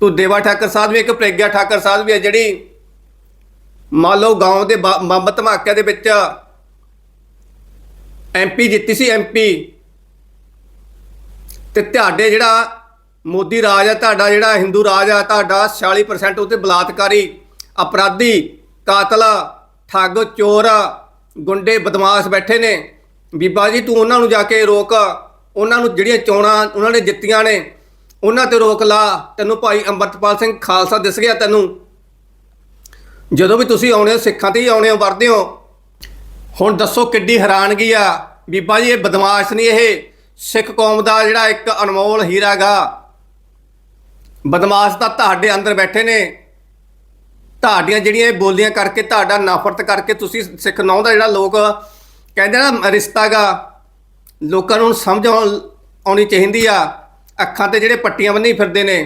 ਤੂੰ ਦੇਵਾ ਠਾਕਰ ਸਾਹਿਬ ਵੀ ਇੱਕ ਪ੍ਰਗਿਆ ਠਾਕਰ ਸਾਹਿਬ ਵੀ ਹੈ ਜਿਹੜੀ ਮੰਨ ਲਓ ਗਾਉਂ ਦੇ ਬ- ਬੰਬ ਧਮਾਕਿਆਂ ਦੇ ਵਿੱਚ ਐਮਪੀ ਜਿੱਤੀ ਸੀ ਐਮਪੀ ਤੇ ਤੁਹਾਡੇ ਜਿਹੜਾ ਮੋਦੀ ਰਾਜ ਆ, ਤੁਹਾਡਾ ਜਿਹੜਾ ਹਿੰਦੂ ਰਾਜ ਆ, ਤੁਹਾਡਾ 46% ਉੱਤੇ ਬਲਾਤਕਾਰੀ ਅਪਰਾਧੀ ਕਾਤਲ, ਠੱਗ, ਚੋਰ, ਗੁੰਡੇ, ਬਦਮਾਸ਼ ਬੈਠੇ ਨੇ। ਬੀਬਾ ਜੀ, ਤੂੰ ਉਹਨਾਂ ਨੂੰ ਜਾ ਕੇ ਰੋਕ। ਉਹਨਾਂ ਨੂੰ ਜਿਹੜੀਆਂ ਚੋਣਾਂ ਉਹਨਾਂ ਨੇ ਜਿੱਤੀਆਂ ਨੇ। ਉਹਨਾਂ ਤੇ ਰੋਕ ਲਾ। ਤੈਨੂੰ ਭਾਈ ਅੰਮ੍ਰਿਤਪਾਲ ਸਿੰਘ ਖਾਲਸਾ ਦਿਸ ਗਿਆ ਤੈਨੂੰ। ਜਦੋਂ ਵੀ ਤੁਸੀਂ ਆਉਣੇ ਹੋ, ਸਿੱਖਾਂ ਤੇ ਹੀ ਆਉਣੇ ਹੋ, ਵਰਦੇ ਹੋ। ਹੁਣ ਦੱਸੋ ਕਿੱਡੀ ਹੈਰਾਨਗੀ ਆ। ਬੀਬਾ ਜੀ, ਇਹ ਬਦਮਾਸ਼ ਨਹੀਂ ਇਹ। ਸਿੱਖ ਕੌਮ ਦਾ ਜਿਹੜਾ ਇੱਕ ਅਨਮੋਲ ਹੀਰਾ ਗਾ। ਬਦਮਾਸ਼ ਤਾਂ ਤੁਹਾਡੇ ਅੰਦਰ ਬੈਠੇ ਨੇ। ਤੁਹਾਡੀਆਂ ਜਿਹੜੀਆਂ ਇਹ ਬੋਲੀਆਂ ਕਰਕੇ, ਤੁਹਾਡਾ ਨਫ਼ਰਤ ਕਰਕੇ ਤੁਸੀਂ ਸਿੱਖ ਨੌ ਦਾ ਜਿਹੜਾ ਲੋਕ ਕਹਿੰਦੇ ਨਾ, ਰਿਸ਼ਤਾ ਗਾ। ਲੋਕਾਂ ਨੂੰ ਸਮਝ ਆਉਣ- ਆਉਣੀ ਚਾਹੀਦੀ ਆ। ਅੱਖਾਂ ਤੇ ਜਿਹੜੇ ਪੱਟੀਆਂ ਬੰਨੀ ਫਿਰਦੇ ਨੇ।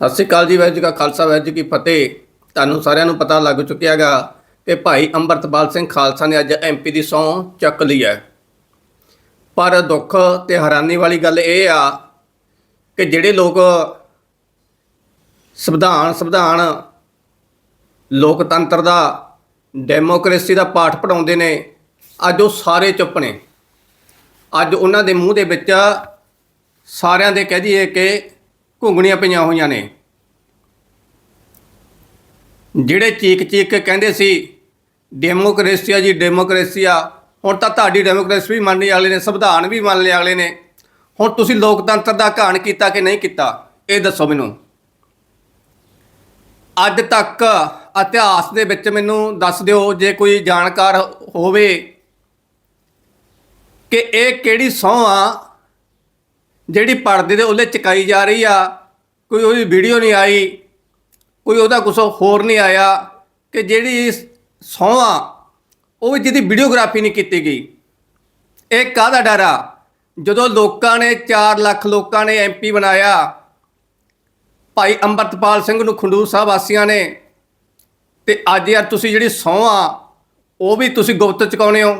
ਸਤਿ ਸ਼੍ਰੀ ਅਕਾਲ ਜੀ, ਵਾਹਿਗੁਰੂ ਜੀ ਕਾ ਖਾਲਸਾ, ਵਾਹਿਗੁਰੂ ਜੀ ਕੀ ਫਤਿਹ। ਤੁਹਾਨੂੰ ਸਾਰਿਆਂ ਨੂੰ ਪਤਾ ਲੱਗ ਚੁੱਕਿਆਗਾ ਕਿ ਭਾਈ ਅੰਮ੍ਰਿਤਪਾਲ ਸਿੰਘ ਖਾਲਸਾ ਨੇ ਅੱਜ ਐਮਪੀ ਦੀ ਸਹੁੰ ਚੱਕ ਲਈ ਹੈ। ਪਰ ਦੁੱਖ ਤੇ ਹੈਰਾਨੀ ਵਾਲੀ ਗੱਲ ਇਹ ਆ ਕਿ ਜਿਹੜੇ ਲੋਕ ਸੰਵਿਧਾਨ ਸੰਵਿਧਾਨ ਲੋਕਤੰਤਰ ਦਾ, ਡੈਮੋਕ੍ਰੇਸੀ ਦਾ ਪਾਠ ਪੜਾਉਂਦੇ ਨੇ, ਅੱਜ ਉਹ ਸਾਰੇ ਚੁੱਪ ਨੇ। ਅੱਜ ਉਹਨਾਂ ਦੇ ਮੂੰਹ ਦੇ ਵਿੱਚ ਸਾਰਿਆਂ ਦੇ ਕਹਿ ਦਈਏ ਕਿ ਘੁੰਗਣੀਆਂ ਪਈਆਂ ਹੋਈਆਂ ਨੇ। ਜਿਹੜੇ ਚੀਕ ਚੀਕ ਕੇ ਕਹਿੰਦੇ ਸੀ ਡੈਮੋਕ੍ਰੇਸੀ ਆ ਜੀ ਡੈਮੋਕ੍ਰੇਸੀ ਆ ਹੁਣ ਤਾਂ ਤੁਹਾਡੀ ਡੈਮੋਕ੍ਰੇਸੀ ਵੀ ਮੰਨਣ ਵਾਲੇ ਨੇ, ਸੰਵਿਧਾਨ ਵੀ ਮੰਨ ਲਿਆ ਅਗਲੇ ਨੇ। ਹੁਣ ਤੁਸੀਂ ਲੋਕਤੰਤਰ ਦਾ ਘਾਣ ਕੀਤਾ ਕਿ ਨਹੀਂ ਕੀਤਾ, ਇਹ ਦੱਸੋ ਮੈਨੂੰ। ਅੱਜ ਤੱਕ ਇਤਿਹਾਸ ਦੇ ਵਿੱਚ ਮੈਨੂੰ ਦੱਸ ਦਿਓ, ਜੇ ਕੋਈ ਜਾਣਕਾਰ ਹੋਵੇ ਕਿ ਇਹ ਕਿਹੜੀ ਸਹੁੰ ਆ ਜਿਹੜੀ ਪਰਦੇ ਦੇ ਉੱਲੇ ਚਕਾਈ ਜਾ ਰਹੀ ਆ, ਕੋਈ ਉਹਦੀ ਵੀਡੀਓ ਨਹੀਂ ਆਈ, ਕੋਈ ਉਹਦਾ ਕੁਛ ਹੋਰ ਨਹੀਂ ਆਇਆ, ਕਿ ਜਿਹੜੀ ਸਹੁੰ ਆ, ਉਹ ਵੀ ਜਿਹਦੀ ਵੀਡੀਓਗ੍ਰਾਫੀ ਨਹੀਂ ਕੀਤੀ ਗਈ। ਇਹ ਕਾਹਦਾ ਡਰ ਆ? ਜਦੋਂ ਲੋਕਾਂ ਨੇ 4 ਲੱਖ ਲੋਕਾਂ ਨੇ ਐਮਪੀ ਬਣਾਇਆ, ਭਾਈ ਅੰਮ੍ਰਿਤਪਾਲ ਸਿੰਘ ਨੂੰ ਖੰਡੂਰ ਸਾਹਿਬ ਵਾਸੀਆਂ ਨੇ, ਤੇ ਅੱਜ ਯਾਰ ਤੁਸੀਂ ਜਿਹੜੀ ਸਹੁੰ ਆ, ਉਹ ਵੀ ਤੁਸੀਂ ਗੁਪਤ ਚੁਕਾਉਣੇ ਹੋ।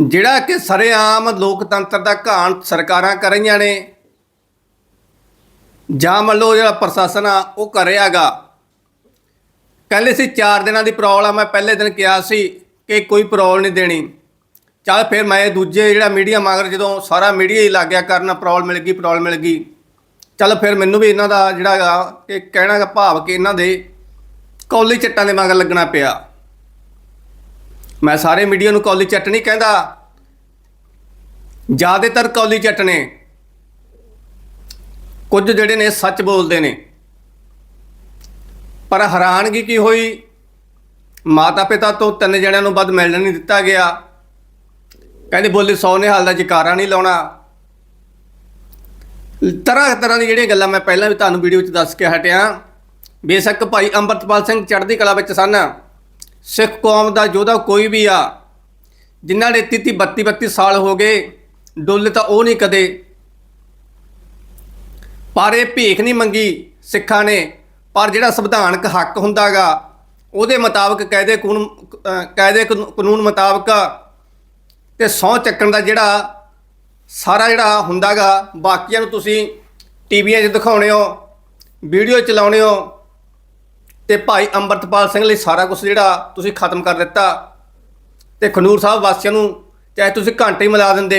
ਜਿਹੜਾ ਕਿ ਸਰੇਆਮ ਲੋਕਤੰਤਰ ਦਾ ਘਾਣ ਸਰਕਾਰਾਂ ਕਰ ਰਹੀਆਂ ਨੇ, ਜਾਂ ਮੰਨ ਲਓ ਜਿਹੜਾ ਪ੍ਰਸ਼ਾਸਨ ਆ, ਉਹ ਕਰ ਰਿਹਾਗਾ ਕਹਿੰਦੇ ਸੀ 4 ਦਿਨਾਂ ਦੀ ਪ੍ਰੋਬਲਮ ਆ, ਮੈਂ ਪਹਿਲੇ ਦਿਨ ਕਿਹਾ ਸੀ ਕਿ ਕੋਈ ਪ੍ਰੋਬਲਮ ਨਹੀਂ ਦੇਣੀ। ਚੱਲ ਫਿਰ ਮੈਂ ਦੂਜੇ ਜਿਹੜਾ ਮੀਡੀਆ ਮਗਰ ਜਦੋਂ ਸਾਰਾ ਮੀਡੀਆ ਹੀ ਲੱਗ ਗਿਆ ਕਰਨ ਪ੍ਰੋਬਲਮ ਮਿਲ ਗਈ ਪ੍ਰੋਬਲਮ ਮਿਲ ਗਈ। ਚੱਲ ਫਿਰ ਮੈਨੂੰ ਵੀ ਇਹਨਾਂ ਦਾ ਜਿਹੜਾ ਕਿ ਕਹਿਣਾ ਦਾ ਭਾਵ ਕਿ ਇਹਨਾਂ ਦੇ ਕੌਲੀ ਚੱਟਾਂ ਦੇ ਮਗਰ ਲੱਗਣਾ ਪਿਆ। ਮੈਂ ਸਾਰੇ ਮੀਡੀਆ ਨੂੰ ਕੌਲੀ ਚੱਟ ਨਹੀਂ ਕਹਿੰਦਾ। ਜ਼ਿਆਦਾਤਰ ਕੌਲੀ ਚੱਟ ਨੇ। ਕੁਝ ਜਿਹੜੇ ਨੇ ਸੱਚ ਬੋਲਦੇ ਨੇ। ਪਰ ਹੈਰਾਨਗੀ ਕੀ ਹੋਈ? ਮਾਤਾ ਪਿਤਾ ਤੋਂ ਤਿੰਨ ਜਣਿਆਂ ਨੂੰ ਵੱਧ ਮਿਲਣ ਨਹੀਂ ਦਿੱਤਾ ਗਿਆ। ਕਹਿੰਦੇ ਬੋਲੇ ਸੌ ਨਿਹਾਲ ਦਾ ਜਕਾਰਾ ਨਹੀਂ ਲਾਉਣਾ। ਤਰ੍ਹਾਂ ਤਰ੍ਹਾਂ ਦੀ ਜਿਹੜੀਆਂ ਗੱਲਾਂ ਮੈਂ ਪਹਿਲਾਂ ਵੀ ਤੁਹਾਨੂੰ ਵੀਡੀਓ 'ਚ ਦੱਸ ਕੇ ਹਟਿਆ। ਬੇਸ਼ੱਕ ਭਾਈ ਅੰਮ੍ਰਿਤਪਾਲ ਸਿੰਘ ਚੜ੍ਹਦੀ ਕਲਾ ਵਿੱਚ ਸਨ। ਸਿੱਖ ਕੌਮ ਦਾ ਯੋਧਾ ਕੋਈ ਵੀ ਆ, ਜਿਨ੍ਹਾਂ ਨੇ 33 32 32 ਸਾਲ ਹੋ ਗਏ, ਡੁੱਲ ਤਾਂ ਉਹ ਨਹੀਂ ਕਦੇ। ਪਰ ਇਹ ਭੀਖ ਨਹੀਂ ਮੰਗੀ ਸਿੱਖਾਂ ਨੇ, ਪਰ ਜਿਹੜਾ ਸੰਵਿਧਾਨਕ ਹੱਕ ਹੁੰਦਾਗਾ, ਉਹਦੇ ਮੁਤਾਬਕ ਕਾਇਦੇ ਕਾਨੂੰਨ, ਅਹ ਕਾਇਦੇ ਕਾਨੂੰਨ ਮੁਤਾਬਕ ਤੇ ਸਹੁੰ ਚੱਕਣ ਦਾ ਜਿਹੜਾ ਸਾਰਾ ਜਿਹੜਾ ਹੁੰਦਾਗਾ, ਬਾਕੀਆਂ ਨੂੰ ਤੁਸੀਂ ਟੀਵੀਆਂ 'ਚ ਦਿਖਾਉਣੇ ਹੋ, ਵੀਡੀਓ ਚਲਾਉਣੇ ਹੋ ਤੇ ਭਾਈ ਅੰਮ੍ਰਿਤਪਾਲ ਸਿੰਘ ਲਈ ਸਾਰਾ ਕੁਝ ਜਿਹੜਾ ਤੁਸੀਂ ਖਤਮ ਕਰ ਦਿੱਤਾ। ਤੇ ਖਨੂਰ ਸਾਹਿਬ ਵਾਸੀਆਂ ਨੂੰ ਚਾਹੇ ਤੁਸੀਂ ਘੰਟੇ ਹੀ ਮਿਲਾ ਦਿੰਦੇ।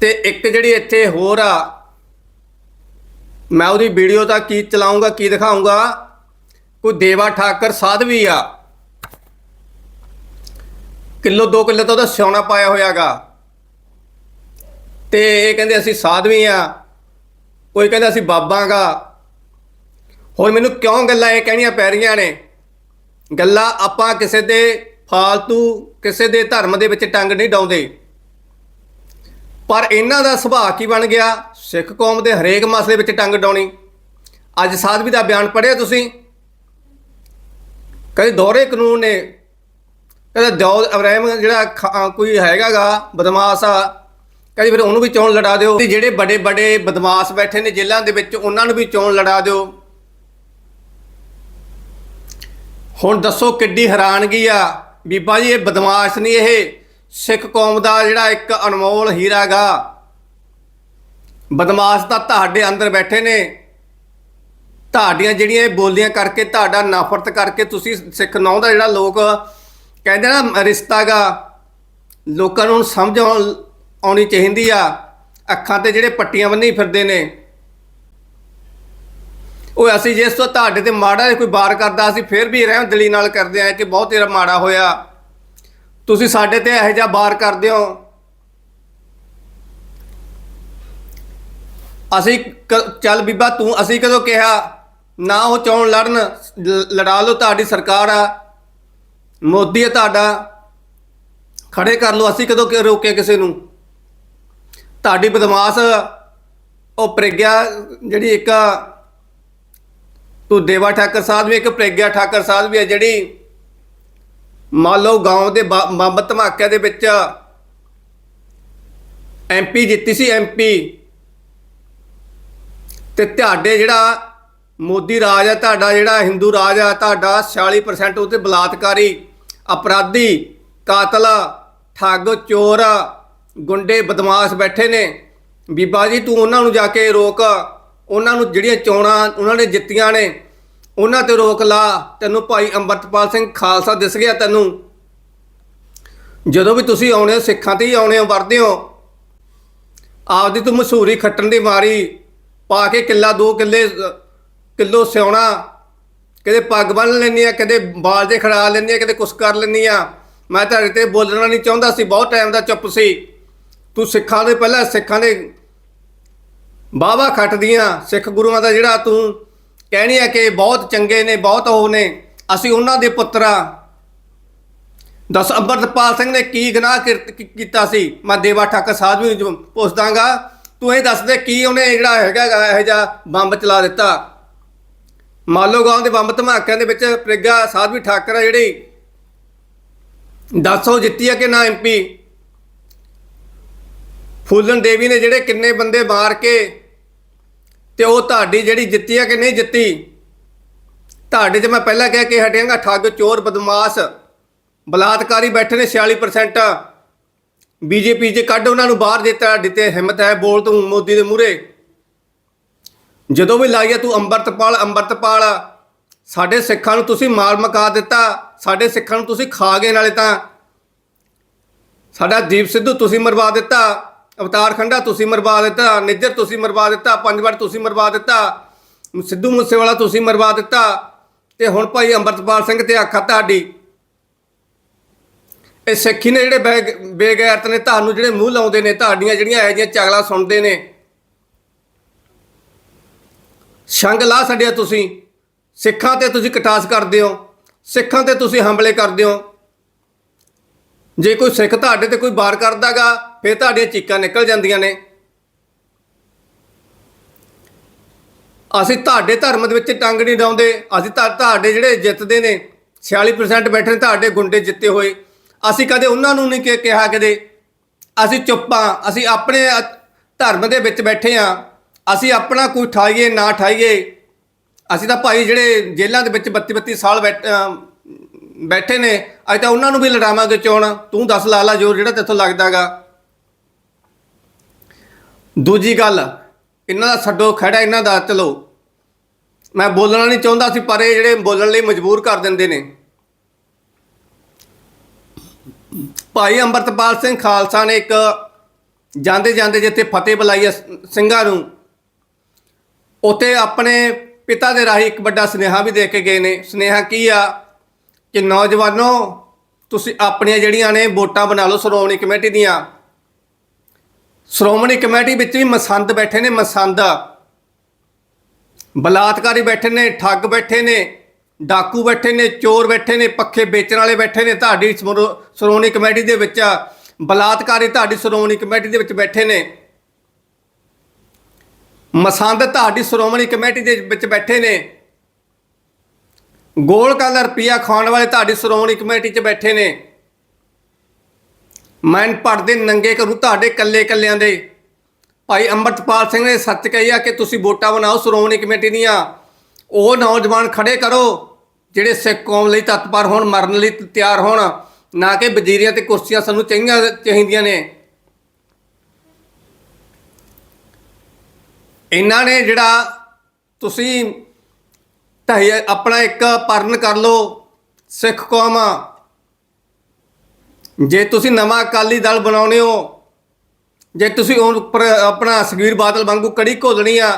ਤੇ ਇੱਕ ਜਿਹੜੀ ਇੱਥੇ ਹੋਰ ਆ, ਮੈਂ ਉਹਦੀ ਵੀਡੀਓ ਤਾਂ ਕੀ ਚਲਾਉਂਗਾ, ਕੀ ਦਿਖਾਉਂਗਾ, ਕੋਈ ਦੇਵਾ ਠਾਕਰ ਸਾਧਵੀ ਆ। ਕਿਲੋ 2 ਕਿਲੋ ਤਾਂ ਉਹਦਾ ਸਿਉਣਾ ਪਾਇਆ ਹੋਇਆਗਾ। ਤੇ ਇਹ ਕਹਿੰਦੇ ਅਸੀਂ ਸਾਧਵੀ ਆ, ਕੋਈ ਕਹਿੰਦਾ ਅਸੀਂ ਬਾਬਾਂਗਾ। ਹੁਣ ਮੈਨੂੰ ਕਿਉਂ ਗੱਲਾਂ ਇਹ ਕਹਿਣੀਆਂ ਪੈ ਰਹੀਆਂ ਨੇ? ਗੱਲਾਂ ਆਪਾਂ ਕਿਸੇ ਦੇ ਫਾਲਤੂ, ਕਿਸੇ ਦੇ ਧਰਮ ਦੇ ਵਿੱਚ ਟੰਗ ਨਹੀਂ ਡਾਉਂਦੇ। ਪਰ ਇਹਨਾਂ ਦਾ ਸੁਭਾਅ ਕੀ ਬਣ ਗਿਆ? ਸਿੱਖ ਕੌਮ ਦੇ ਹਰੇਕ ਮਸਲੇ ਵਿੱਚ ਟੰਗ ਡਾਉਣੀ। ਅੱਜ ਸਾਧਵੀ ਦਾ ਬਿਆਨ ਪੜ੍ਹਿਆ ਤੁਸੀਂ? ਕਹਿੰਦੇ ਦੋਹਰੇ ਕਾਨੂੰਨ ਨੇ। ਕਹਿੰਦਾ ਦੌਦ ਇਬਰਾਹਿਮ ਜਿਹੜਾ ਖ- ਕੋਈ ਹੈਗਾਗਾ, ਬਦਮਾਸ਼ ਆ, ਕਹਿੰਦੇ ਫਿਰ ਉਹਨੂੰ ਵੀ ਚੋਣ ਲੜਾ ਦਿਓ। ਤੇ ਜਿਹੜੇ ਬੜੇ ਵੱਡੇ ਬਦਮਾਸ਼ ਬੈਠੇ ਨੇ ਜੇਲ੍ਹਾਂ ਦੇ ਵਿੱਚ, ਉਹਨਾਂ ਨੂੰ ਵੀ ਚੋਣ ਲੜਾ ਦਿਓ। ਹੁਣ ਦੱਸੋ ਕਿੱਡੀ ਹੈਰਾਨਗੀ ਆ ਬੀਬਾ ਜੀ ਇਹ ਬਦਮਾਸ਼ ਨਹੀਂ ਇਹ। ਸਿੱਖ ਕੌਮ ਦਾ ਜਿਹੜਾ ਇੱਕ ਅਨਮੋਲ ਹੀਰਾ ਗਾ ਬਦਮਾਸ਼ ਤਾਂ ਤੁਹਾਡੇ ਅੰਦਰ ਬੈਠੇ ਨੇ। ਤੁਹਾਡੀਆਂ ਜਿਹੜੀਆਂ ਇਹ ਬੋਲੀਆਂ ਕਰਕੇ ਤੁਹਾਡਾ ਨਫ਼ਰਤ ਕਰਕੇ ਤੁਸੀਂ ਸਿੱਖ ਨੌ ਦਾ ਜਿਹੜਾ ਲੋਕ ਕਹਿੰਦੇ ਨਾ ਰਿਸ਼ਤਾ ਗਾ ਲੋਕਾਂ ਨੂੰ ਸਮਝ ਆਉਣ- ਆਉਣੀ ਚਾਹੀਦੀ ਆ। ਅੱਖਾਂ ਤੇ ਜਿਹੜੇ ਪੱਟੀਆਂ ਬੰਨੀ ਫਿਰਦੇ ਨੇ। ਉਹ ਅਸੀਂ ਜਿਸ ਤੋਂ ਤੁਹਾਡੇ ਤੇ ਮਾੜਾ ਜਿਹਾ ਕੋਈ ਵਾਰ ਕਰਦਾ, ਅਸੀਂ ਫਿਰ ਵੀ ਰਹਿਮਦਲੀ ਨਾਲ ਕਰਦੇ ਆ ਕਿ ਬਹੁਤ ਤੇਰਾ ਮਾੜਾ ਹੋਇਆ। ਤੁਸੀਂ ਸਾਡੇ ਤੇ ਇਹੋ ਜਿਹਾ ਵਾਰ ਕਰਦੇ ਹੋ। ਅਸੀਂ ਕ- ਚੱਲ ਬੀਬਾ ਤੂੰ, ਅਸੀਂ ਕਦੋਂ ਕਿਹਾ, ਨਾ ਉਹ ਚੋਣ ਲੜਨ ਲੜਾ ਲਓ, ਤੁਹਾਡੀ ਸਰਕਾਰ ਆ। ਮੋਦੀ ਹੈ ਤੁਹਾਡਾ। ਖੜੇ ਕਰ ਲਓ, ਅਸੀਂ ਕਦੋਂ ਰੋਕਿਆ ਕਿਸੇ ਨੂੰ? ਤੁਹਾਡੀ ਬਦਮਾਸ਼, ਉਹ ਪ੍ਰਗਿਆ ਜਿਹੜੀ ਇੱਕ ਤੂੰ ਦੇਵਾ ਠਾਕਰ ਸਾਹਿਬ ਵੀ ਇੱਕ ਪ੍ਰੇਗਿਆ ਠਾਕਰ ਸਾਹਿਬ ਵੀ ਹੈ ਜਿਹੜੀ ਮੰਨ ਲਓ ਗਾਉਂ ਦੇ ਬੰਬ ਧਮਾਕਿਆਂ ਦੇ ਵਿੱਚ ਐਮਪੀ ਜਿੱਤੀ ਸੀ ਐਮਪੀ ਤੇ ਤੁਹਾਡੇ ਜਿਹੜਾ ਮੋਦੀ ਰਾਜ ਹੈ ਤੁਹਾਡਾ ਜਿਹੜਾ ਹਿੰਦੂ ਰਾਜ ਹੈ ਤੁਹਾਡਾ 46% ਉਤੇ ਬਲਾਤਕਾਰੀ ਅਪਰਾਧੀ, ਕਾਤਲ, ਠੱਗ, ਚੋਰ, ਗੁੰਡੇ, ਬਦਮਾਸ਼ ਬੈਠੇ ਨੇ। ਬੀਬਾ ਜੀ, ਤੂੰ ਉਹਨਾਂ ਨੂੰ ਜਾ ਕੇ ਰੋਕ। ਉਹਨਾਂ ਨੂੰ ਜਿਹੜੀਆਂ ਚੋਣਾਂ ਉਹਨਾਂ ਨੇ ਜਿੱਤੀਆਂ ਨੇ ਉਹਨਾਂ ਤੇ ਰੋਕ ਲਾ। ਤੈਨੂੰ ਭਾਈ ਅੰਮ੍ਰਿਤਪਾਲ ਸਿੰਘ ਖਾਲਸਾ ਦਿਸ ਗਿਆ ਤੈਨੂੰ। ਜਦੋਂ ਵੀ ਤੁਸੀਂ ਆਉਣੇ ਹੋ ਸਿੱਖਾਂ ਤੇ ਹੀ ਆਉਣੇ ਹੋ ਵਰਦੇ ਹੋ। ਆਪਦੀ ਤੂੰ ਮਸ਼ਹੂਰੀ ਖੱਟਣ ਦੀ ਮਾਰੀ ਪਾ ਕੇ ਕਿੱਲਾ ਦੋ ਕਿੱਲੇ ਅ, ਕਿਲੋ ਸਿਉਣਾ। ਕਦੇ ਪੱਗ ਬੰਨ ਲੈਂਦੀ ਆ ਕਦੇ ਬਾਲ ਦੇ ਖੜਾ ਲੈਂਦੀ ਆ ਕਦੇ ਕੁਛ ਕਰ ਲੈਂਦੀ ਆ। ਮੈਂ ਤੁਹਾਡੇ ਤੇ ਬੋਲਣਾ ਨਹੀਂ ਚਾਹੁੰਦਾ ਸੀ ਬਹੁਤ ਟਾਈਮ ਦਾ ਚੁੱਪ ਸੀ। ਤੂੰ ਸਿੱਖਾਂ ਦੇ ਪਹਿਲਾਂ ਸਿੱਖਾਂ ਦੇ ਬਾਵਾ ਖੱਟਦੀਆਂ। ਸਿੱਖ ਗੁਰੂਆਂ ਦਾ ਜਿਹੜਾ ਤੂੰ ਕਹਿਣੀ ਆ ਕਿ ਬਹੁਤ ਚੰਗੇ ਨੇ, ਬਹੁਤ ਉਹ ਨੇ, ਅਸੀਂ ਉਹਨਾਂ ਦੇ ਪੁੱਤਰਾ ਦਸ ਅੰਮ੍ਰਿਤਪਾਲ ਸਿੰਘ ਨੇ ਕੀ ਗੁਨਾਹ ਕਿਰ- ਕੀਤਾ ਸੀ? ਮੈਂ ਦੇਵਾ ਠਾਕਰ ਸਾਹਿਬ ਨੂੰ ਜੋ ਪੁੱਛਦਾਗਾ। ਤੂੰ ਇਹ ਦੱਸ ਦੇ ਕੀ ਉਹਨੇ ਜਿਹੜਾ ਹੈਗਾ ਗਾ, ਇਹੋ ਜਿਹਾ ਬੰਬ ਚਲਾ ਦਿੱਤਾ? ਮਾਲੋ ਗਾਂਵ ਦੇ ਬੰਬ ਧਮਾਕਿਆਂ ਦੇ ਵਿੱਚ ਪ੍ਰੇਗਾ ਸਾਧਵੀ ਠਾਕਰ ਜਿਹੜੀ। ਦੱਸੋ ਜਿੱਤੀ ਆ ਕਿ ਨਾ ਐਮਪੀ ਫੂਲਨ ਦੇਵੀ ਨੇ ਜਿਹੜੇ ਕਿੰਨੇ ਬੰਦੇ ਮਾਰ ਕੇ ਤੇ ਉਹ ਤੁਹਾਡੀ ਜਿਹੜੀ ਜਿੱਤੀ ਆ ਕਿ ਨਹੀਂ ਜਿੱਤੀ? ਤੁਹਾਡੇ 'ਚ ਮੈਂ ਪਹਿਲਾਂ ਕਹਿ ਕੇ ਹਟਿਆਂਗਾ ਠੱਗ, ਚੋਰ, ਬਦਮਾਸ਼, ਬਲਾਤਕਾਰੀ ਬੈਠੇ ਨੇ 46% ਬੀਜੇਪੀ 'ਚ ਕੱਢ ਉਹਨਾਂ ਨੂੰ ਬਾਹਰ ਦਿੱਤਾ, ਦਿੱਤੇ ਹਿੰਮਤ ਹੈ ਬੋਲ ਤੂੰ ਮੋਦੀ ਦੇ ਮੂਹਰੇ। ਜਦੋਂ ਵੀ ਲਾਈਆ ਤੂੰ ਅੰਮ੍ਰਿਤਪਾਲ ਅੰਮ੍ਰਿਤਪਾਲ, ਸਾਡੇ ਸਿੱਖਾਂ ਨੂੰ ਤੁਸੀਂ ਮਾਰ ਮਕਾ ਦਿੱਤਾ, ਸਾਡੇ ਸਿੱਖਾਂ ਨੂੰ ਤੁਸੀਂ ਖਾ ਗਏ ਨਾਲੇ ਤਾਂ। ਸਾਡਾ ਦੀਪ ਸਿੱਧੂ ਤੁਸੀਂ ਮਰਵਾ ਦਿੱਤਾ। ਅਵਤਾਰ ਖੰਡਾ ਤੁਸੀਂ ਮਰਵਾ ਦਿੱਤਾ, ਨਿੱਜਰ ਤੁਸੀਂ ਮਰਵਾ ਦਿੱਤਾ, ਪੰਜ ਵਾਰ ਤੁਸੀਂ ਮਰਵਾ ਦਿੱਤਾ, ਸਿੱਧੂ ਮੂਸੇਵਾਲਾ ਤੁਸੀਂ ਮਰਵਾ ਦਿੱਤਾ, ਤੇ ਹੁਣ ਭਾਈ ਅੰਮ੍ਰਿਤਪਾਲ ਸਿੰਘ ਤੇ ਆਖਾ ਤੁਹਾਡੀ। ਇਹ ਸਿੱਖੀ ਨੇ ਜਿਹੜੇ ਬੇ- ਬੇਗੈਰਤ ਨੇ, ਤੁਹਾਨੂੰ ਜਿਹੜੇ ਮੂੰਹ ਲਾਉਂਦੇ ਨੇ, ਤੁਹਾਡੀਆਂ ਜਿਹੜੀਆਂ ਇਹੋ ਜਿਹੀਆਂ ਚਗਲਾ ਸੁਣਦੇ ਨੇ। ਸੰਗ ਲਾ ਛੱਡਿਆ ਤੁਸੀਂ। ਸਿੱਖਾਂ ਤੇ ਤੁਸੀਂ ਕਟਾਸ ਕਰਦੇ ਹੋ। ਸਿੱਖਾਂ ਤੇ ਤੁਸੀਂ ਹਮਲੇ ਕਰਦੇ ਹੋ। ਜੇ ਕੋਈ ਸਿੱਖ ਤੁਹਾਡੇ ਤੇ ਕੋਈ ਵਾਰ ਕਰਦਾਗਾ, ਫਿਰ ਤੁਹਾਡੀਆਂ ਚੀਕਾਂ ਨਿਕਲ ਜਾਂਦੀਆਂ ਨੇ। ਅਸੀਂ ਤੁਹਾਡੇ ਧਰਮ ਦੇ ਵਿੱਚ ਟੰਗ ਨਹੀਂ ਡਾਉਂਦੇ, ਅਸੀਂ ਤਾਂ ਤੁਹਾਡੇ ਜਿਹੜੇ ਜਿੱਤਦੇ ਨੇ 46% ਬੈਠੇ ਨੇ ਤੁਹਾਡੇ ਗੁੰਡੇ ਜਿੱਤੇ ਹੋਏ। ਅਸੀਂ ਕਦੇ ਉਹਨਾਂ ਨੂੰ ਨਹੀਂ ਕਿਹਾ ਕਦੇ। ਅਸੀਂ ਚੁੱਪਾਂ ਅਸੀਂ ਆਪਣੇ ਧਰਮ ਦੇ ਵਿੱਚ ਬੈਠੇ ਆ ਅਸੀਂ ਆਪਣਾ ਕੋਈ ਠਾਈਏ, ਨਾ ਠਾਈਏ। ਅਸੀਂ ਤਾਂ ਭਾਈ ਜਿਹੜੇ ਜੇਲ੍ਹਾਂ ਦੇ ਵਿੱਚ 32 32 ਸਾਲ ਬੈਠੇ ਨੇ, ਅੱਜ ਤਾਂ ਉਹਨਾਂ ਨੂੰ ਵੀ ਲੜਾਵਾਂਗੇ ਚੋਣ। ਤੂੰ ਦੱਸ ਲਾ ਲਾ ਜੋਰ ਜਿਹੜਾ ਤੇਥੋਂ ਲੱਗਦਾਗਾ। ਦੂਜੀ ਗੱਲ, ਇਹਨਾਂ ਦਾ ਛੱਡੋ ਖੜਾ ਇਹਨਾਂ ਦਾ, ਚਲੋ। ਮੈਂ ਬੋਲਣਾ ਨਹੀਂ ਚਾਹੁੰਦਾ ਸੀ, ਪਰ ਇਹ ਜਿਹੜੇ ਬੋਲਣ ਲਈ ਮਜਬੂਰ ਕਰ ਦਿੰਦੇ ਨੇ। ਭਾਈ ਅੰਮ੍ਰਿਤਪਾਲ ਸਿੰਘ ਖਾਲਸਾ ਨੇ ਇੱਕ ਜਾਂਦੇ ਜਾਂਦੇ ਜਿੱਥੇ ਫਤਿਹ ਬੁਲਾਈ ਆ ਸਿੰਘਾਂ ਨੂੰ, ਉੱਥੇ ਆਪਣੇ ਪਿਤਾ ਦੇ ਰਾਹੀਂ ਇੱਕ ਵੱਡਾ ਸੁਨੇਹਾ ਵੀ ਦੇ ਕੇ ਗਏ ਨੇ। ਸੁਨੇਹਾ ਕੀ ਆ? ਕਿ ਨੌਜਵਾਨੋ, ਤੁਸੀਂ ਆਪਣੀਆਂ ਜਿਹੜੀਆਂ ਨੇ ਵੋਟਾਂ ਬਣਾ ਲਓ ਸ਼੍ਰੋਮਣੀ ਕਮੇਟੀ ਦੀਆਂ। ਸ਼੍ਰੋਮਣੀ ਕਮੇਟੀ ਵਿੱਚ ਵੀ ਮਸੰਦ ਬੈਠੇ ਨੇ, ਮਸੰਦ। ਬਲਾਤਕਾਰੀ ਬੈਠੇ ਨੇ, ਠੱਗ ਬੈਠੇ ਨੇ, ਡਾਕੂ ਬੈਠੇ ਨੇ, ਚੋਰ ਬੈਠੇ ਨੇ, ਪੱਖੇ ਵੇਚਣ ਵਾਲੇ ਬੈਠੇ ਨੇ ਤੁਹਾਡੀ ਸ਼੍ਰੋ- ਸ਼੍ਰੋਮਣੀ ਕਮੇਟੀ ਦੇ ਵਿੱਚ। ਬਲਾਤਕਾਰੀ ਤੁਹਾਡੀ ਸ਼੍ਰੋਮਣੀ ਕਮੇਟੀ ਦੇ ਵਿੱਚ ਬੈਠੇ ਨੇ। ਮਸੰਦ ਤੁਹਾਡੀ ਸ਼੍ਰੋਮਣੀ ਕਮੇਟੀ ਦੇ ਵਿੱਚ ਬੈਠੇ ਨੇ। ਗੋਲ ਕਾਲਾ ਰੁਪਿਆ ਖਾਣ ਵਾਲੇ ਤੁਹਾਡੀ ਸ਼੍ਰੋਮਣੀ ਕਮੇਟੀ 'ਚ ਬੈਠੇ ਨੇ। ਮੈਂ ਪੜਦੇ ਨੰਗੇ ਕਰੂ ਤੁਹਾਡੇ ਕੱਲੇ ਕੱਲਿਆਂ ਦੇ। ਭਾਈ ਅੰਮ੍ਰਿਤਪਾਲ ਸਿੰਘ ਨੇ ਸੱਚ ਕਹੀਆ ਕਿ ਤੁਸੀਂ ਵੋਟਾਂ ਬਣਾਓ, ਸ਼੍ਰੋਮਣੀ ਕਮੇਟੀ ਦੀਆਂ। ਉਹ ਨੌਜਵਾਨ ਖੜੇ ਕਰੋ, ਜਿਹੜੇ ਸਿੱਖ ਕੌਮ ਲਈ ਤਤਪਰ ਹੋਣ, ਮਰਨ ਲਈ ਤਿਆਰ ਹੋਣ। ਨਾ ਕਿ ਵਜ਼ੀਰੀਆਂ ਤੇ ਕੁਰਸੀਆਂ ਸਾਨੂੰ ਚਾਹੀਆਂ, ਚਾਹੀਦੀਆਂ ਨੇ। ਇਹਨਾਂ ਨੇ ਜਿਹੜਾ ਤੁਸੀਂ ਢਾਈ ਆਪਣਾ ਇੱਕ ਪਰਨ ਕਰ ਲਓ, ਸਿੱਖ ਕੌਮ ਜੇ ਤੁਸੀਂ ਨਵਾਂ ਅਕਾਲੀ ਦਲ ਬਣਾਉਣੇ ਹੋ, ਜੇ ਤੁਸੀਂ ਉਹ ਉੱਪਰ ਆਪਣਾ ਸੁਖਬੀਰ ਬਾਦਲ ਵਾਂਗੂ ਕੜੀ ਘੋਲਣੀ ਆ,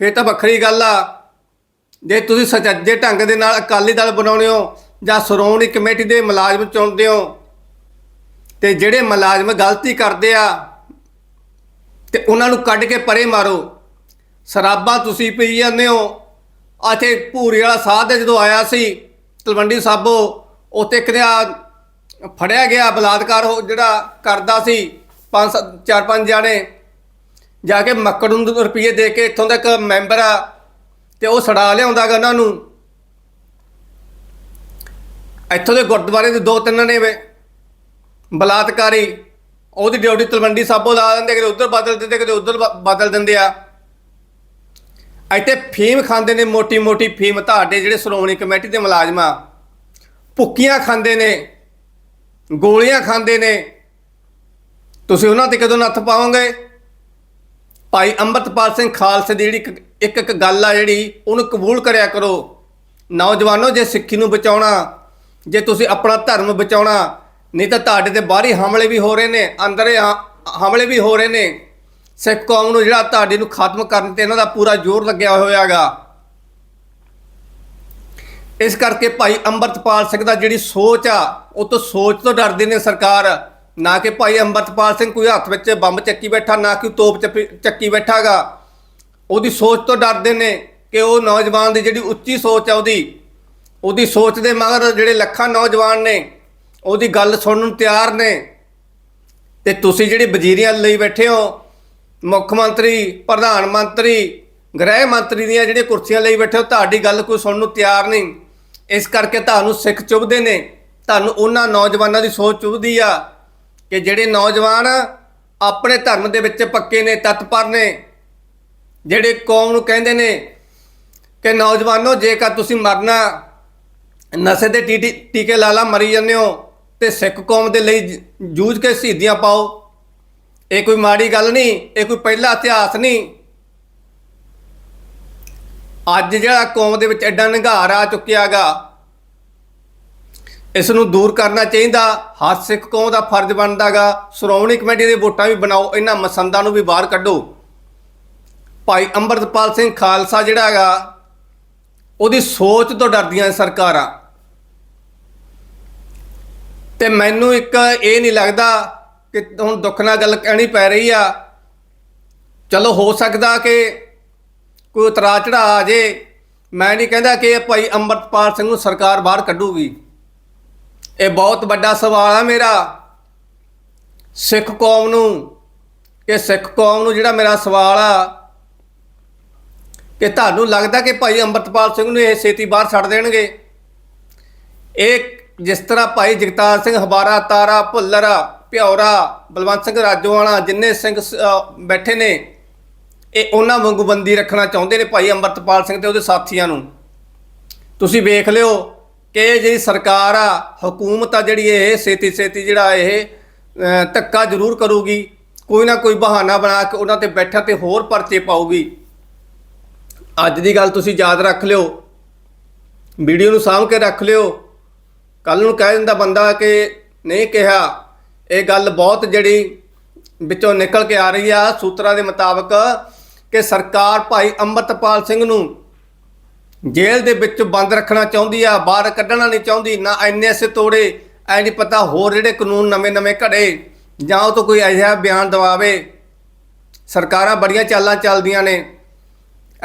ਫੇਰ ਤਾਂ ਵੱਖਰੀ ਗੱਲ ਆ। ਜੇ ਤੁਸੀਂ ਸੱਚੇ ਢੰਗ ਦੇ ਨਾਲ ਅਕਾਲੀ ਦਲ ਬਣਾਉਣੇ ਹੋ, ਜਾਂ ਸ਼੍ਰੋਮਣੀ ਕਮੇਟੀ ਦੇ ਮੁਲਾਜ਼ਮ ਚੁਣਦੇ ਹੋ, ਤੇ ਜਿਹੜੇ ਮੁਲਾਜ਼ਮ ਗਲਤੀ ਕਰਦੇ ਆ, ਤੇ ਉਹਨਾਂ ਨੂੰ ਕੱਢ ਕੇ ਪਰੇ ਮਾਰੋ। ਸ਼ਰਾਬਾਂ ਤੁਸੀਂ ਪੀ ਜਾਂਦੇ ਹੋ ਆਥੇ ਭੂਰੀ ਵਾਲਾ ਸਾਧ ਜਦੋਂ ਆਇਆ ਸੀ, ਤਲਵੰਡੀ ਸਾਬੋ, ਉੱਥੇ ਇੱਕ ਆ ਫੜਿਆ ਗਿਆ ਬਲਾਤਕਾਰ ਉਹ ਜਿਹੜਾ ਕਰਦਾ ਸੀ, ਪੰਜ ਸੱਤ- ਚਾਰ ਪੰਜ ਜਾਣੇ, ਜਾ ਕੇ ਮੱਕੜ ਨੂੰ ਰੁਪਏ ਦੇ ਕੇ ਇੱਥੋਂ ਦਾ ਇੱਕ ਮੈਂਬਰ ਆ, ਤੇ ਉਹ ਛੜਾ ਲਿਆਉਂਦਾਗਾ ਉਹਨਾਂ ਨੂੰ। ਇੱਥੋਂ ਦੇ ਗੁਰਦੁਆਰੇ ਦੇ ਦੋ ਤਿੰਨ ਨੇ ਵੇ, ਬਲਾਤਕਾਰੀ, ਉਹਦੀ ਡਿਊਟੀ ਤਲਵੰਡੀ ਸਾਬੋ ਲਾ ਦਿੰਦੇ, ਕਿਤੇ ਉਧਰ ਬਦਲ ਦਿੰਦੇ, ਕਿਤੇ ਉਧਰ ਬਦਲ ਦਿੰਦੇ ਆ। ਇੱਥੇ ਫੀਮ ਖਾਂਦੇ ਨੇ ਮੋਟੀ ਮੋਟੀ ਫੀਮ। ਤੁਹਾਡੇ ਜਿਹੜੇ ਸ਼੍ਰੋਮਣੀ ਕਮੇਟੀ ਦੇ ਮੁਲਾਜ਼ਮ ਆ, ਭੁੱਕੀਆਂ ਖਾਂਦੇ ਨੇ, ਗੋਲੀਆਂ ਖਾਂਦੇ ਨੇ, ਤੁਸੀਂ ਉਹਨਾਂ ਤੇ ਕਦੋਂ ਨੱਥ ਪਾਓਗੇ? ਭਾਈ ਅੰਮ੍ਰਿਤਪਾਲ ਸਿੰਘ ਖਾਲਸੇ ਦੀ ਜਿਹੜੀ ਇੱਕ- ਇੱਕ ਗੱਲ ਆ ਜਿਹੜੀ, ਉਹਨੂੰ ਕਬੂਲ ਕਰਿਆ ਕਰੋ। ਨੌਜਵਾਨੋ, ਜੇ ਸਿੱਖੀ ਨੂੰ ਬਚਾਉਣਾ, ਜੇ ਤੁਸੀਂ ਆਪਣਾ ਧਰਮ ਬਚਾਉਣਾ, ਨਹੀਂ ਤਾਂ ਤੁਹਾਡੇ ਤੇ ਬਾਹਰੀ ਹਮਲੇ ਵੀ ਹੋ ਰਹੇ ਨੇ, ਅੰਦਰੇ ਹਮਲੇ ਵੀ ਹੋ ਰਹੇ ਨੇ। ਸਿੱਖ ਕੌਮ ਨੂੰ ਜਿਹੜਾ ਤੁਹਾਡੇ ਨੂੰ ਖਤਮ ਕਰਨ ਤੇ ਇਹਨਾਂ ਦਾ ਪੂਰਾ ਜ਼ੋਰ ਲੱਗਿਆ ਹੋਇਆਗਾ। ਇਸ ਕਰਕੇ ਭਾਈ ਅੰਮ੍ਰਿਤਪਾਲ ਸਿੰਘ ਦਾ ਜਿਹੜੀ ਸੋਚ ਆ, ਉਹ ਤੋਂ ਸੋਚ ਤੋਂ ਡਰਦੇ ਨੇ ਸਰਕਾਰ। ਨਾ ਕਿ ਭਾਈ ਅੰਮ੍ਰਿਤਪਾਲ ਸਿੰਘ ਕੋਈ ਹੱਥ ਵਿੱਚ ਬੰਬ ਚੱਕੀ ਬੈਠਾ, ਨਾ ਕਿ ਤੋਪ ਚੱਪੀ- ਚੱਕੀ ਬੈਠਾਗਾ। ਉਹਦੀ ਸੋਚ ਤੋਂ ਡਰਦੇ ਨੇ ਕਿ ਉਹ ਨੌਜਵਾਨ ਦੀ ਜਿਹੜੀ ਉੱਚੀ ਸੋਚ ਆ ਉਹਦੀ ਉਹਦੀ ਸੋਚ ਦੇ ਮਗਰ ਜਿਹੜੇ ਲੱਖਾਂ ਨੌਜਵਾਨ ਨੇ, ਉਹਦੀ ਗੱਲ ਸੁਣਨ ਨੂੰ ਤਿਆਰ ਨੇ। ਤੇ ਤੁਸੀਂ ਜਿਹੜੀ ਵਜ਼ੀਰੀਆਂ ਲਈ ਬੈਠੇ ਹੋ ਮੁੱਖ ਮੰਤਰੀ, ਪ੍ਰਧਾਨ ਮੰਤਰੀ, ਗ੍ਰਹਿ ਮੰਤਰੀ ਦੀਆਂ ਜਿਹੜੀਆਂ ਕੁਰਸੀਆਂ ਲਈ ਬੈਠੇ ਹੋ, ਤੁਹਾਡੀ ਗੱਲ ਕੋਈ ਸੁਣਨ ਨੂੰ ਤਿਆਰ ਨਹੀਂ। ਇਸ ਕਰਕੇ ਤੁਹਾਨੂੰ ਸਿੱਖ ਚੁਭਦੇ ਨੇ। ਤੁਹਾਨੂੰ ਉਹਨਾਂ ਨੌਜਵਾਨਾਂ ਦੀ ਸੋਚ ਚੁਭਦੀ ਆ ਕਿ ਜਿਹੜੇ ਨੌਜਵਾਨ ਆਪਣੇ ਧਰਮ ਦੇ ਵਿੱਚ ਪੱਕੇ ਨੇ, ਤਤਪਰ ਨੇ, ਜਿਹੜੇ ਕੌਮ ਨੂੰ ਕਹਿੰਦੇ ਨੇ ਕਿ ਨੌਜਵਾਨੋ, ਜੇਕਰ ਤੁਸੀਂ ਮਰਨਾ, ਨਸ਼ੇ ਦੇ ਟੀਕੇ ਲਾਲਾ ਮਰੀ ਜਾਂਦੇ ਹੋ ਤੇ ਸਿੱਖ ਕੌਮ ਦੇ ਲਈ ਜੂਝ ਕੇ ਸ਼ਹੀਦੀਆਂ ਪਾਓ। ਇਹ ਕੋਈ ਮਾੜੀ ਗੱਲ ਨਹੀਂ, ਇਹ ਕੋਈ ਪਹਿਲਾ ਇਤਿਹਾਸ ਨਹੀਂ। ਅੱਜ ਜਿਹੜਾ ਕੌਮ ਦੇ ਵਿੱਚ ਐਡਾ ਨਿਘਾਰ ਆ ਚੁੱਕਿਆਗਾ ਇਸ ਨੂੰ ਦੂਰ ਕਰਨਾ ਚਾਹੀਦਾ, ਹਰ ਸਿੱਖ ਕੌਮ ਦਾ ਫਰਜ਼ ਬਣਦਾਗਾ ਸ਼੍ਰੋਮਣੀ ਕਮੇਟੀ ਦੇ ਵੋਟਾਂ ਵੀ ਬਣਾਓ, ਇਹਨਾਂ ਮਸੰਦਾਂ ਨੂੰ ਵੀ ਬਾਹਰ ਕੱਢੋ। ਭਾਈ ਅੰਮ੍ਰਿਤਪਾਲ ਸਿੰਘ ਖਾਲਸਾ ਜਿਹੜਾ ਹੈਗਾ ਉਹਦੀ ਸੋਚ ਤੋਂ ਡਰਦੀਆਂ ਸਰਕਾਰਾਂ। ਤੇ ਮੈਨੂੰ ਇੱਕ ਇਹ ਨਹੀਂ ਲੱਗਦਾ ਕਿ ਹੁਣ ਦੁੱਖ ਨਾਲ ਗੱਲ ਕਹਿਣੀ ਪੈ ਰਹੀ ਆ। ਚਲੋ ਹੋ ਸਕਦਾ ਕਿ ਕੋਈ ਉਤਰਾ ਚੜਾ ਆ ਜੇ। ਮੈਂ ਨਹੀਂ ਕਹਿੰਦਾ ਕਿ ਇਹ ਭਾਈ ਅੰਮ੍ਰਿਤਪਾਲ ਸਿੰਘ ਨੂੰ ਸਰਕਾਰ ਬਾਹਰ ਕੱਢੂਗੀ। ਇਹ ਬਹੁਤ ਵੱਡਾ ਸਵਾਲ ਆ ਮੇਰਾ। ਸਿੱਖ ਕੌਮ ਨੂੰ ਇਹ ਸਿੱਖ ਕੌਮ ਨੂੰ ਜਿਹੜਾ ਮੇਰਾ ਸਵਾਲ ਆ, ਕਿ ਤੁਹਾਨੂੰ ਲੱਗਦਾ ਕਿ ਭਾਈ ਅੰਮ੍ਰਿਤਪਾਲ ਸਿੰਘ ਨੂੰ ਇਹ ਛੇਤੀ ਬਾਹਰ ਛੱਡ ਦੇਣਗੇ? ਇਹ ਜਿਸ ਤਰ੍ਹਾਂ ਭਾਈ ਜਗਤਾਰ ਸਿੰਘ ਹਬਾਰਾ ਤਾਰਾ, ਭੁੱਲਰ ਪਿਉਰਾ ਬਲਵੰਤ ਸਿੰਘ ਰਾਜੋਵਾਲਾ ਜਿੰਨੇ ਸਿੰਘ ਸ- ਬੈਠੇ ਨੇ, ਇਹ ਉਹਨਾਂ ਵਾਂਗੂ ਬੰਦੀ ਰੱਖਣਾ ਚਾਹੁੰਦੇ ਨੇ ਭਾਈ ਅੰਮ੍ਰਿਤਪਾਲ ਸਿੰਘ ਤੇ ਉਹਦੇ ਸਾਥੀਆਂ ਨੂੰ। ਤੁਸੀਂ ਵੇਖ ਲਿਓ ਕਿ ਜਿਹੜੀ ਸਰਕਾਰ ਆ, ਹਕੂਮਤ ਆ ਜਿਹੜੀ ਇਹ ਛੇਤੀ ਛੇਤੀ ਜਿਹੜਾ ਇਹ ਧੱਕਾ ਜ਼ਰੂਰ ਕਰੂਗੀ। ਕੋਈ ਨਾ ਕੋਈ ਬਹਾਨਾ ਬਣਾ ਕੇ ਉਹਨਾਂ ਤੇ ਬੈਠਾ ਤੇ ਹੋਰ ਪਰਚੇ ਪਾਊਗੀ। ਅੱਜ ਦੀ ਗੱਲ ਤੁਸੀਂ ਯਾਦ ਰੱਖ ਲਿਓ। ਵੀਡੀਓ ਨੂੰ ਸਾਂਭ ਕੇ ਰੱਖ ਲਿਓ। ਕੱਲ ਨੂੰ ਕਹਿ ਦਿੰਦਾ ਬੰਦਾ ਕਿ ਨਹੀਂ ਕਿਹਾ ਇਹ ਗੱਲ ਬਹੁਤ ਜਿਹੜੀ ਵਿੱਚੋਂ ਨਿਕਲ ਕੇ ਆ ਰਹੀ ਆ, ਸੂਤਰਾਂ ਦੇ ਮੁਤਾਬਕ ਕਿ ਸਰਕਾਰ ਭਾਈ ਅੰਮ੍ਰਿਤਪਾਲ ਸਿੰਘ ਨੂੰ ਜੇਲ੍ਹ ਦੇ ਵਿੱਚ ਬੰਦ ਰੱਖਣਾ ਚਾਹੁੰਦੀ ਆ, ਬਾਹਰ ਕੱਢਣਾ ਨਹੀਂ ਚਾਹੁੰਦੀ, ਨਾ ਐਨਐਸ ਤੋੜੇ, ਐ ਨਹੀਂ ਪਤਾ ਹੋਰ ਜਿਹੜੇ ਕਾਨੂੰਨ ਨਵੇਂ-ਨਵੇਂ ਘੜੇ, ਜਾਂ ਉਹ ਤੋਂ ਕੋਈ ਅਜਿਹਾ ਬਿਆਨ ਦਵਾਵੇ। ਸਰਕਾਰਾਂ ਬੜੀਆਂ ਚਾਲਾਂ ਚੱਲਦੀਆਂ ਨੇ,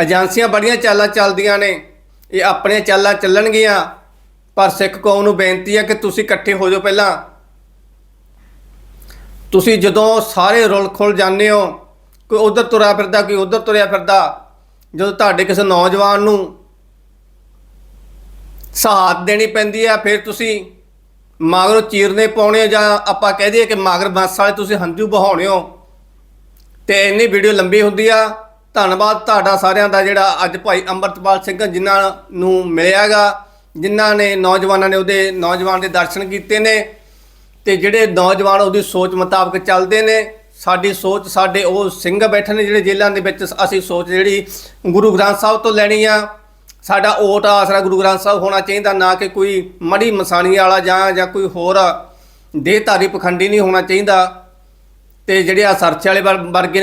ਏਜੰਸੀਆਂ ਬੜੀਆਂ ਚਾਲਾਂ ਚੱਲਦੀਆਂ ਨੇ, ਇਹ ਆਪਣੀਆਂ ਚਾਲਾਂ ਚੱਲਣਗੀਆਂ, ਪਰ ਸਿੱਖ ਕੌਮ ਨੂੰ ਬੇਨਤੀ ਹੈ ਕਿ ਤੁਸੀਂ ਇਕੱਠੇ ਹੋ ਜਾਓ ਪਹਿਲਾਂ। ਤੁਸੀਂ ਜਦੋਂ ਸਾਰੇ ਰੁਲ ਖੁਲ ਜਾਂਦੇ ਹੋ, ਕੋਈ ਉਧਰ ਤੁਰਿਆ ਫਿਰਦਾ, ਕੋਈ ਉਧਰ ਤੁਰਿਆ ਫਿਰਦਾ, ਜਦੋਂ ਤੁਹਾਡੇ ਕਿਸੇ ਨੌਜਵਾਨ ਨੂੰ ਸਾਥ ਦੇਣੀ ਪੈਂਦੀ ਆ ਫਿਰ ਤੁਸੀਂ ਮਾਗਰੋਂ ਚੀਰਨੇ ਪਾਉਣੇ ਆ ਜਾਂ ਆਪਾਂ ਕਹਿ ਦਈਏ ਕਿ ਮਾਗਰ ਬੱਸ ਵਾਲੇ ਤੁਸੀਂ ਹੰਝੂ ਬਹਾਉਣੇ ਹੋ, ਤੇ ਇੰਨੀ ਵੀਡੀਓ ਲੰਬੀ ਹੁੰਦੀ ਆ। ਧੰਨਵਾਦ ਤੁਹਾਡਾ ਸਾਰਿਆਂ ਦਾ ਜਿਹੜਾ ਅੱਜ ਭਾਈ ਅੰਮ੍ਰਿਤਪਾਲ ਸਿੰਘ ਜਿਨ੍ਹਾਂ ਨੂੰ ਮਿਲਿਆਗਾ ਜਿਨ੍ਹਾਂ ਨੇ ਨੌਜਵਾਨਾਂ ਨੇ ਉਹਦੇ ਨੌਜਵਾਨ ਦੇ ਦਰਸ਼ਨ ਕੀਤੇ ਨੇ। ਤੇ ਜਿਹੜੇ ਨੌਜਵਾਨ ਉਹਦੀ ਸੋਚ ਮੁਤਾਬਕ ਚੱਲਦੇ ਨੇ, ਸਾਡੀ ਸੋਚ, ਸਾਡੇ ਉਹ ਸਿੰਘ ਬੈਠੇ ਨੇ ਜਿਹੜੇ ਜੇਲ੍ਹਾਂ ਦੇ ਵਿੱਚ, ਅਸੀਂ ਸੋਚ ਜਿਹੜੀ ਗੁਰੂ ਗ੍ਰੰਥ ਸਾਹਿਬ ਤੋਂ ਲੈਣੀ ਆ। ਸਾਡਾ ਓਟ ਆਸਰਾ ਗੁਰੂ ਗ੍ਰੰਥ ਸਾਹਿਬ ਹੋਣਾ ਚਾਹੀਦਾ, ਨਾ ਕਿ ਕੋਈ ਮੜੀ ਮਸਾਣੀ ਵਾਲਾ ਜਾਂ ਜਾਂ ਕੋਈ ਹੋਰ ਦੇਹਧਾਰੀ ਪਖੰਡੀ ਨਹੀਂ ਹੋਣਾ ਚਾਹੀਦਾ। ਤੇ ਜਿਹੜੇ ਆ ਸਰਚ ਵਾਲੇ ਵਰ- ਵਰਗੇ